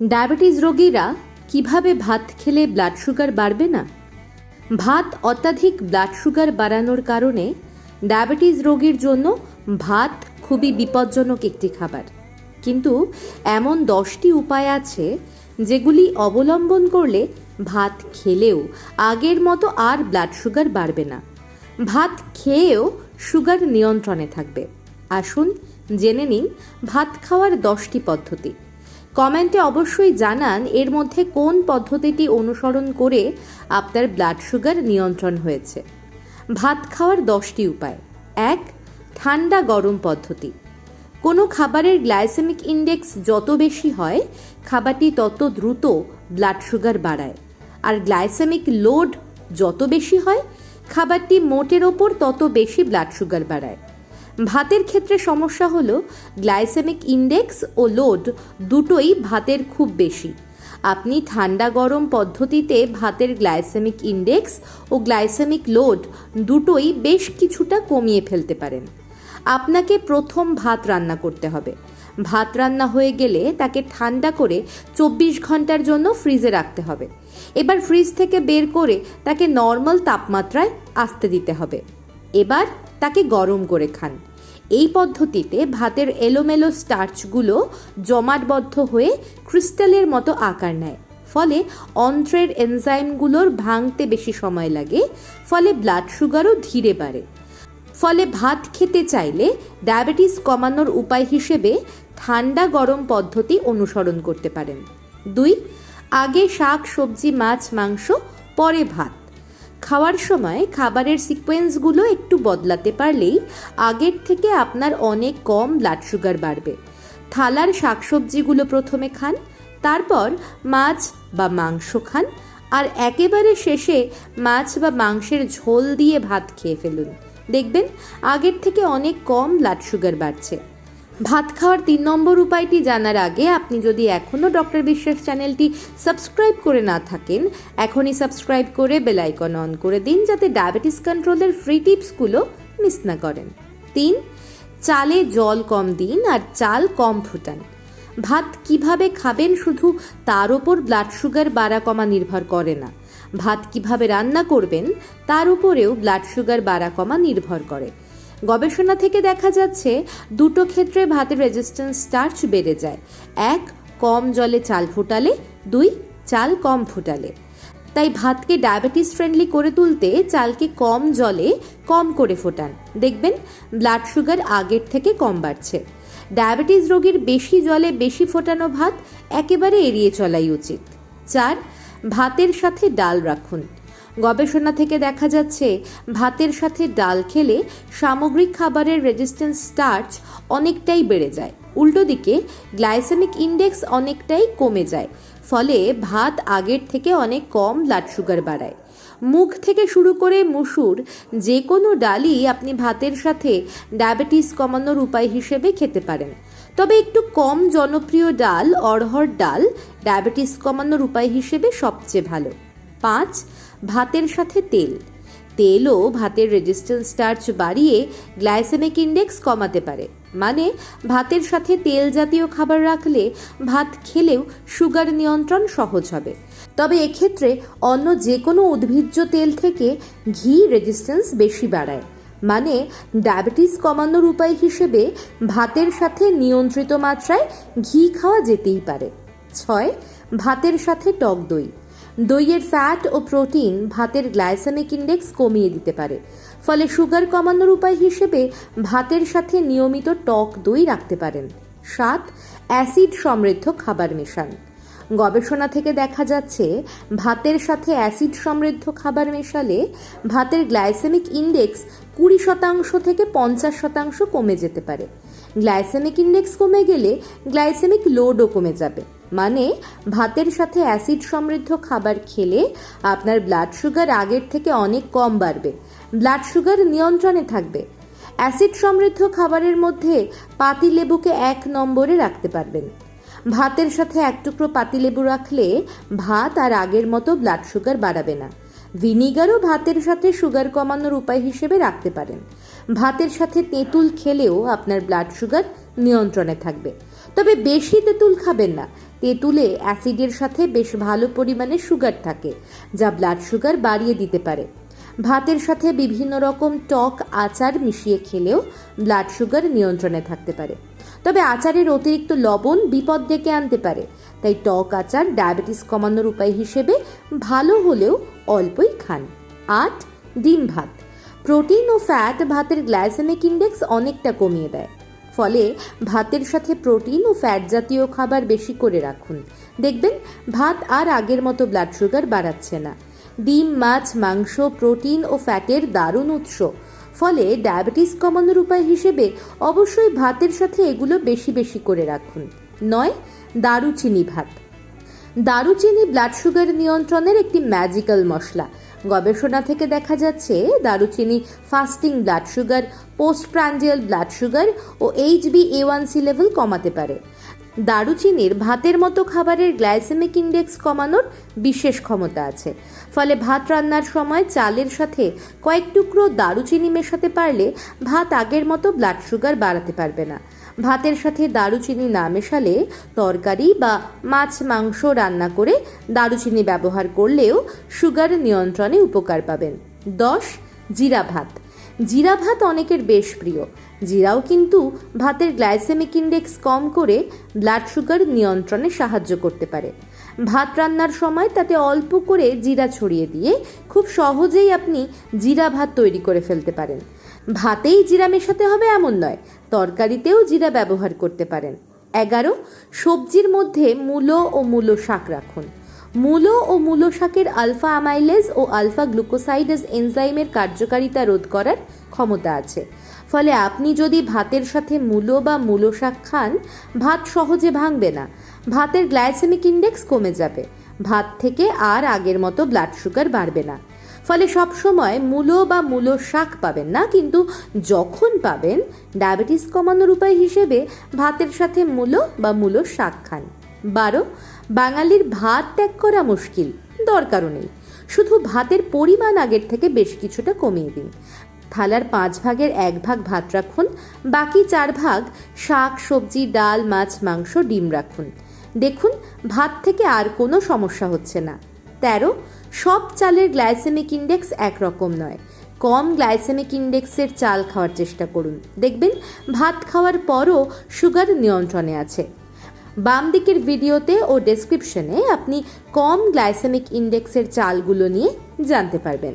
Diabetes রোগীরা কীভাবে ভাত খেলে ব্লাড সুগার বাড়বে না? ভাত অত্যাধিক ব্লাড সুগার বাড়ানোর কারণে ডায়াবেটিস রোগীর জন্য ভাত খুবই বিপজ্জনক একটি খাবার। কিন্তু এমন দশটি উপায় আছে যেগুলি অবলম্বন করলে ভাত খেলেও আগের মতো আর ব্লাড সুগার বাড়বে না। ভাত খেয়েও সুগার নিয়ন্ত্রণে থাকবে। আসুন জেনে নিন ভাত খাওয়ার দশটি পদ্ধতি। কমেন্টে অবশ্যই জানান এর মধ্যে কোন পদ্ধতিটি অনুসরণ করে আপনার ব্লাড সুগার নিয়ন্ত্রণ হয়েছে। ভাত খাওয়ার দশটি উপায়। এক, ঠান্ডা গরম পদ্ধতি। কোনো খাবারের গ্লাইসেমিক ইন্ডেক্স যত বেশি হয়, খাবারটি তত দ্রুত ব্লাড সুগার বাড়ায়। আর গ্লাইসেমিক লোড যত বেশি হয়, খাবারটি মোটের ওপর তত বেশি ব্লাড সুগার বাড়ায়। ভাতের ক্ষেত্রে সমস্যা হলো গ্লাইসেমিক ইন্ডেক্স ও লোড দুটোই ভাতের খুব বেশি। আপনি ঠান্ডা গরম পদ্ধতিতে ভাতের গ্লাইসেমিক ইন্ডেক্স ও গ্লাইসেমিক লোড দুটোই বেশ কিছুটা কমিয়ে ফেলতে পারেন। আপনাকে প্রথম ভাত রান্না করতে হবে। ভাত রান্না হয়ে গেলে তাকে ঠান্ডা করে চব্বিশ ঘণ্টার জন্য ফ্রিজে রাখতে হবে। এবার ফ্রিজ থেকে বের করে তাকে নর্মাল তাপমাত্রায় আসতে দিতে হবে। এবার তাকে গরম করে খান। এই পদ্ধতিতে ভাতের এলোমেলো স্টার্চগুলো জমাটবদ্ধ হয়ে ক্রিস্টালের মতো আকার নেয়। ফলে অন্ত্রের এনজাইমগুলোর ভাঙতে বেশি সময় লাগে, ফলে ব্লাড সুগারও ধীরে বাড়ে। ফলে ভাত খেতে চাইলে ডায়াবেটিস কমানোর উপায় হিসেবে ঠান্ডা গরম পদ্ধতি অনুসরণ করতে পারেন। দুই, আগে শাক, সবজি, মাছ, মাংস, পরে ভাত। খাওয়ার সময় খাবারের সিকোয়েন্সগুলো একটু বদলাতে পারলেই আগের থেকে আপনার অনেক কম ব্লাড সুগার বাড়বে। থালার শাকসবজিগুলো প্রথমে খান, তারপর মাছ বা মাংস খান, আর একেবারে শেষে মাছ বা মাংসের ঝোল দিয়ে ভাত খেয়ে ফেলুন। দেখবেন আগের থেকে অনেক কম ব্লাড সুগার বাড়ছে। ভাত খাওয়ার তিন নম্বর উপায়টি জানার আগে আপনি যদি এখনও ডক্টর বিশ্বাস চ্যানেলটি সাবস্ক্রাইব করে না থাকেন, এখনই সাবস্ক্রাইব করে বেলাইকন অন করে দিন যাতে ডায়াবেটিস কন্ট্রোলের ফ্রি টিপসগুলো মিস না করেন। তিন, চালে জল কম দিন আর চাল কম ফুটান। ভাত কীভাবে খাবেন শুধু তার ওপর ব্লাড সুগার বাড়া কমা নির্ভর করে না। ভাত কীভাবে রান্না করবেন, তার উপরেও ব্লাড সুগার বাড়া কমা নির্ভর করে। গবেষণা থেকে দেখা যাচ্ছে দুটো ক্ষেত্রে ভাতের রেজিস্ট্যান্স স্টার্চ বেড়ে যায়। এক, কম জলে চাল ফুটালে, দুই, চাল কম ফুটালে। তাই ভাতকে ডায়াবেটিস ফ্রেন্ডলি করে তুলতে চালকে কম জলে কম করে ফোটান। দেখবেন ব্লাড সুগার আগের থেকে কম বাড়ছে। ডায়াবেটিস রোগীর বেশি জলে বেশি ফোটানো ভাত একেবারে এড়িয়ে চলাই উচিত। চার, ভাতের সাথে ডাল রাখুন। গবেষণা থেকে দেখা যাচ্ছে, ভাতের সাথে ডাল খেলে সামগ্রিক খাবারের রেজিস্ট্যান্স স্টার্চ অনেকটাই বেড়ে যায়। উল্টো দিকে গ্লাইসেমিক ইন্ডেক্স অনেকটাই কমে যায়, ফলে ভাত আগের থেকে অনেক কম ব্লাড সুগার বাড়ায়। মুখ থেকে শুরু করে মুসুর, যে কোনো ডালই আপনি ভাতের সাথে ডায়াবেটিস কমানোর উপায় হিসেবে খেতে পারেন। তবে একটু কম জনপ্রিয় ডাল, অড়হর ডাল ডায়াবেটিস কমানোর উপায় হিসেবে সবচেয়ে ভালো। পাঁচ ভাতের সাথে তেল। তেলও ভাতের রেজিস্ট্যান্স স্টার্চ বাড়িয়ে গ্লাইসেমিক ইন্ডেক্স কমাতে পারে। মানে ভাতের সাথে তেল জাতীয় খাবার রাখলে ভাত খেলেও সুগার নিয়ন্ত্রণ সহজ হবে। তবে এক্ষেত্রে অন্য যে কোনো উদ্ভিজ্জ তেল থেকে ঘি রেজিস্ট্যান্স বেশি বাড়ায়। মানে ডায়াবেটিস কমানোর উপায় হিসেবে ভাতের সাথে নিয়ন্ত্রিত মাত্রায় ঘি খাওয়া যেতেই পারে। ছয়, ভাতের সাথে টক দই। দইয়ের ফ্যাট ও প্রোটিন ভাতের গ্লাইসেমিক ইন্ডেক্স কমিয়ে দিতে পারে। ফলে সুগার কমানোর উপায় হিসেবে ভাতের সাথে নিয়মিত টক দই রাখতে পারেন। সাত অ্যাসিড সমৃদ্ধ খাবার মেশান। গবেষণা থেকে দেখা যাচ্ছে, ভাতের সাথে অ্যাসিড সমৃদ্ধ খাবার মেশালে ভাতের গ্লাইসেমিক ইন্ডেক্স কুড়ি শতাংশ থেকে পঞ্চাশ শতাংশ কমে যেতে পারে। গ্লাইসেমিক ইন্ডেক্স কমে গেলে গ্লাইসেমিক লোডও কমে যাবে। মানে ভাতের সাথে অ্যাসিড সমৃদ্ধ খাবার খেলে আপনার ব্লাড সুগার আগের থেকে অনেক কম বাড়বে। ব্লাড সুগার নিয়ন্ত্রণে থাকবে। অ্যাসিড সমৃদ্ধ খাবারের মধ্যে পাতিলেবুকে এক নম্বরে রাখতে পারবেন। ভাতের সাথে এক টুকরো পাতিলেবু রাখলে ভাত আর আগের মতো ব্লাড সুগার বাড়াবে না। ভিনিগারও ভাতের সাথে সুগার কমানোর উপায় হিসেবে রাখতে পারেন। ভাতের সাথে তেঁতুল খেলেও আপনার ব্লাড সুগার নিয়ন্ত্রণে থাকবে। তবে বেশি তেঁতুল খাবেন না। তেঁতুলে অ্যাসিডের সাথে বেশ ভালো পরিমাণে সুগার থাকে, যা ব্লাড সুগার বাড়িয়ে দিতে পারে। ভাতের সাথে বিভিন্ন রকম টক আচার মিশিয়ে খেলেও ব্লাড সুগার নিয়ন্ত্রণে থাকতে পারে। তবে আচারের অতিরিক্ত লবণ বিপদ ডেকে আনতে পারে, তাই টক আচার ডায়াবেটিস কমানোর উপায় হিসেবে ভালো হলেও অল্পই খান। আট, ডিম ভাত। প্রোটিন ও ফ্যাট ভাতের গ্লাইসেমিক ইন্ডেক্স অনেকটা কমিয়ে দেয়। ফলে ভাতের সাথে প্রোটিন ও ফ্যাট জাতীয় খাবার বেশি করে রাখুন। দেখবেন, ভাত আর আগের মতো ব্লাড সুগার বাড়াচ্ছে না। ডিম, মাছ, মাংস, প্রোটিন ও ফ্যাটের দারুণ উৎস। ফলে ডায়াবেটিস কমানোর উপায় হিসেবে অবশ্যই ভাতের সাথে এগুলো বেশি বেশি করে রাখুন। নয়, দারুচিনি ভাত। দারুচিনি ব্লাড সুগার নিয়ন্ত্রণের একটি ম্যাজিক্যাল মশলা। গবেষণা থেকে দেখা যাচ্ছে দারুচিনি, fasting blood sugar post prandial blood sugar O HB A one C level কমাতে পারে। দারুচিনির ভাতের মতো খাবারের গ্লাইসেমিক ইন্ডেক্স কমানোর বিশেষ ক্ষমতা আছে। ফলে ভাত রান্নার সময় চালের সাথে কয়েক টুকরো দারুচিনি মেশাতে পারলে ভাত আগের মতো ব্লাড সুগার বাড়াতে পারবে না। ভাতের সাথে দারুচিনি না মেশালে তরকারি বা মাছ মাংস রান্না করে দারুচিনি ব্যবহার করলেও সুগার নিয়ন্ত্রণে উপকার পাবেন। দশ, জিরা ভাত। জিরা ভাত অনেকের বেশ প্রিয়। জিরাও কিন্তু ভাতের গ্লাইসেমিক ইন্ডেক্স কম করে ব্লাড সুগার নিয়ন্ত্রণে সাহায্য করতে পারে। ভাত রান্নার সময় তাতে অল্প করে জিরা ছড়িয়ে দিয়ে খুব সহজেই আপনি জিরা ভাত তৈরি করে ফেলতে পারেন। ভাতেই জিরা মেশাতে হবে এমন নয়, তরকারিতেও জিরা ব্যবহার করতে পারেন। এগারো, সবজির মধ্যে মূলো ও মূলো শাক রাখুন। মূলো ও মূলো শাকের আলফা অ্যামাইলেজ ও আলফা গ্লুকোসাইডেজ এনজাইমের কার্যকারিতা রোধ করার ক্ষমতা আছে। ফলে আপনি যদি ভাতের সাথে মূলো বা মূলো শাক খান, ভাত সহজে ভাঙবে না। ভাতের গ্লাইসেমিক ইন্ডেক্স কমে যাবে। ভাত থেকে আর আগের মতো ব্লাড সুগার বাড়বে না। ফলে সবসময় মূলো বা মূলো শাক পাবেন না, কিন্তু যখন পাবেন, ডায়াবেটিস কমানোর উপায় হিসেবে ভাতের সাথে মূলো বা মূলো শাক খান। বারো, বাঙালির ভাত ত্যাগ করা মুশকিল, দরকারও নেই। শুধু ভাতের পরিমাণ আগের থেকে বেশ কিছুটা কমিয়ে দিন। থালার পাঁচ ভাগের এক ভাগ ভাত রাখুন, বাকি চার ভাগ শাক, সবজি, ডাল, মাছ, মাংস, ডিম রাখুন। দেখুন, ভাত থেকে আর কোনো সমস্যা হচ্ছে না। তেরো সব চালের গ্লাইসেমিক ইন্ডেক্স একরকম নয়। কম গ্লাইসেমিক ইন্ডেক্সের চাল খাওয়ার চেষ্টা করুন। দেখবেন, ভাত খাওয়ার পরও সুগার নিয়ন্ত্রণে আছে। বাম দিকের ভিডিওতে ও ডেসক্রিপশনে আপনি কম গ্লাইসেমিক ইন্ডেক্সের চালগুলো নিয়ে জানতে পারবেন।